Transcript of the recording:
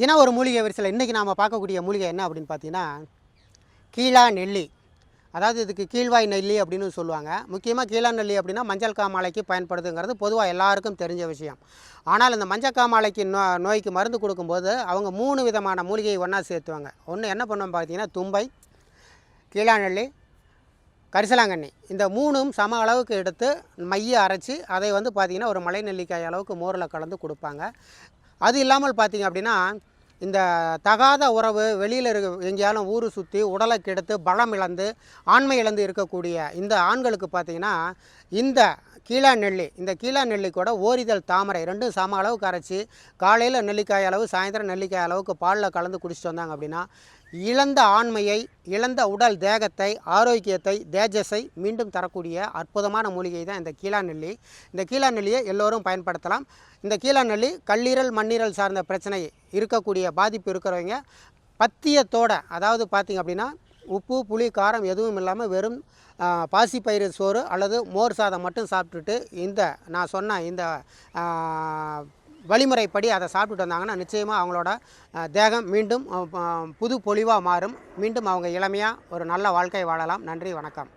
தினம் ஒரு மூலிகை வரிசையில் இன்றைக்கி நாம் பார்க்கக்கூடிய மூலிகை என்ன அப்படின்னு பார்த்தீங்கன்னா கீழா நெல்லி. அதாவது இதுக்கு கீழ்வாய் நெல்லி அப்படின்னு சொல்லுவாங்க. முக்கியமாக கீழா நெல்லி அப்படின்னா மஞ்சள் காமாலைக்கு பயன்படுதுங்கிறது பொதுவாக எல்லாருக்கும் தெரிஞ்ச விஷயம். ஆனால் இந்த மஞ்சள் காமாலைக்கு நோ நோய்க்கு மருந்து கொடுக்கும்போது அவங்க மூணு விதமான மூலிகையை ஒன்றா சேர்த்துவாங்க. ஒன்று என்ன பண்ணுவோம் பார்த்தீங்கன்னா தும்பை கீழா நெல்லி கரிசலாங்கண்ணி. இந்த மூணும் சம அளவுக்கு எடுத்து மைய அரைச்சி அதை வந்து பார்த்திங்கன்னா ஒரு மலை நெல்லிக்காய் அளவுக்கு மோரில் கலந்து கொடுப்பாங்க. அது இல்லாமல் பார்த்திங்க அப்படின்னா இந்த தகாத உறவு வெளியில் இருக்க எங்கேயாலும் ஊர் சுற்றி உடலை கெடுத்து பலம் இழந்து ஆண்மை இழந்து இருக்கக்கூடிய இந்த ஆண்களுக்கு பார்த்திங்கன்னா இந்த கீழா நெல்லி இந்த கீழா நெல்லி கூட ஓரிதழ் தாமரை ரெண்டும் சம அளவுக்கு அரைச்சி காலையில் நெல்லிக்காய் அளவு சாயந்தரம் நெல்லிக்காய் அளவுக்கு பாலில் கலந்து குடிச்சிட்டு வந்தாங்க அப்படின்னா இழந்த ஆண்மையை இழந்த உடல் தேகத்தை ஆரோக்கியத்தை தேஜஸை மீண்டும் தரக்கூடிய அற்புதமான மூலிகை தான் இந்த கீழா நெல்லி இந்த கீழா நெல்லியை எல்லோரும் பயன்படுத்தலாம். இந்த கீழா நெல்லி கல்லீரல் மண்ணீரல் சார்ந்த பிரச்சனை இருக்கக்கூடிய பாதிப்பு இருக்கிறவங்க பத்தியத்தோட அதாவது பார்த்திங்க அப்படின்னா உப்பு புளி காரம் எதுவும் இல்லாமல் வெறும் பாசிப்பயிறு சோறு அல்லது மோர் சாதம் மட்டும் சாப்பிட்டுட்டு இந்த நான் சொன்ன இந்த வழிமுறைப்படி அதை சாப்பிட்டுட்டு வந்தாங்கன்னா நிச்சயமாக அவங்களோட தேகம் மீண்டும் புது பொலிவாக மாறும். மீண்டும் அவங்க இளமையாக ஒரு நல்ல வாழ்க்கை வாழலாம். நன்றி வணக்கம்.